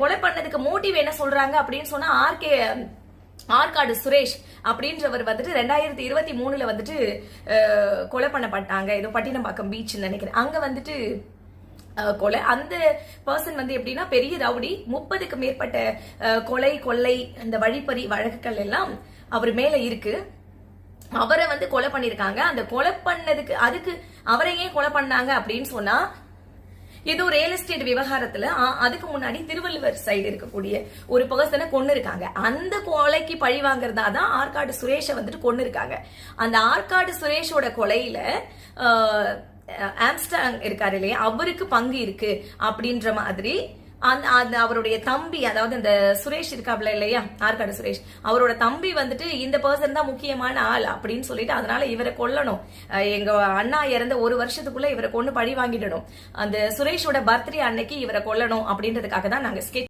கொலை பண்ணதுக்கு மோட்டிவ் என்ன சொல்றாங்க அப்படின்னு சொன்னா ஆர்கே ஆற்காடு சுரேஷ் அப்படின்றவர் வந்துட்டு ரெண்டாயிரத்தி இருபத்தி மூணுல வந்துட்டு கொலை பண்ணப்பட்டாங்க. ஏதோ பட்டினம்பாக்கம் பீச்னு நினைக்கிறேன். அங்க வந்துட்டு கொலை. அந்த பர்சன் வந்து எப்படின்னா பெரிய ரவுடி முப்பதுக்கு மேற்பட்ட கொலை கொள்ளை இந்த வழிப்பறி வழக்குகள் எல்லாம் அவர் மேல இருக்கு. அவரை வந்து கொலை பண்ணிருக்காங்க. அந்த கொலை பண்ணதுக்கு அதுக்கு அவரை ஏன் கொலை பண்ணாங்க அப்படின்னு சொன்னா ஏதோ ரியல் எஸ்டேட் விவகாரத்துல அதுக்கு முன்னாடி திருவள்ளுவர் சைடு இருக்கக்கூடிய ஒரு பர்சனை கொண்டு இருக்காங்க. அந்த கொலைக்கு பழி வாங்குறதா தான் ஆற்காடு சுரேஷை வந்துட்டு கொண்டு இருக்காங்க. அந்த ஆற்காடு சுரேஷோட கொலையில ஆம்ஸ்டாங் இருக்காரு இல்லையா? அவருக்கு பங்கு இருக்கு அப்படின்ற மாதிரி அந்த அவருடைய தம்பி அதாவது இந்த சுரேஷ் இருக்காப்ல இல்லையா? ஆற்காடு சுரேஷ். அவரோட தம்பி வந்துட்டு இந்த பர்சன் தான் முக்கியமான ஆள் அப்படின்னு சொல்லிட்டு அதனால இவரை கொல்லணும். எங்க அண்ணா இறந்த ஒரு வருஷத்துக்குள்ள இவரை கொண்டு பழி வாங்கிடணும். அந்த சுரேஷோட பர்த்டே அன்னைக்கு இவரை கொல்லணும் அப்படின்றதுக்காக தான் நாங்க sketch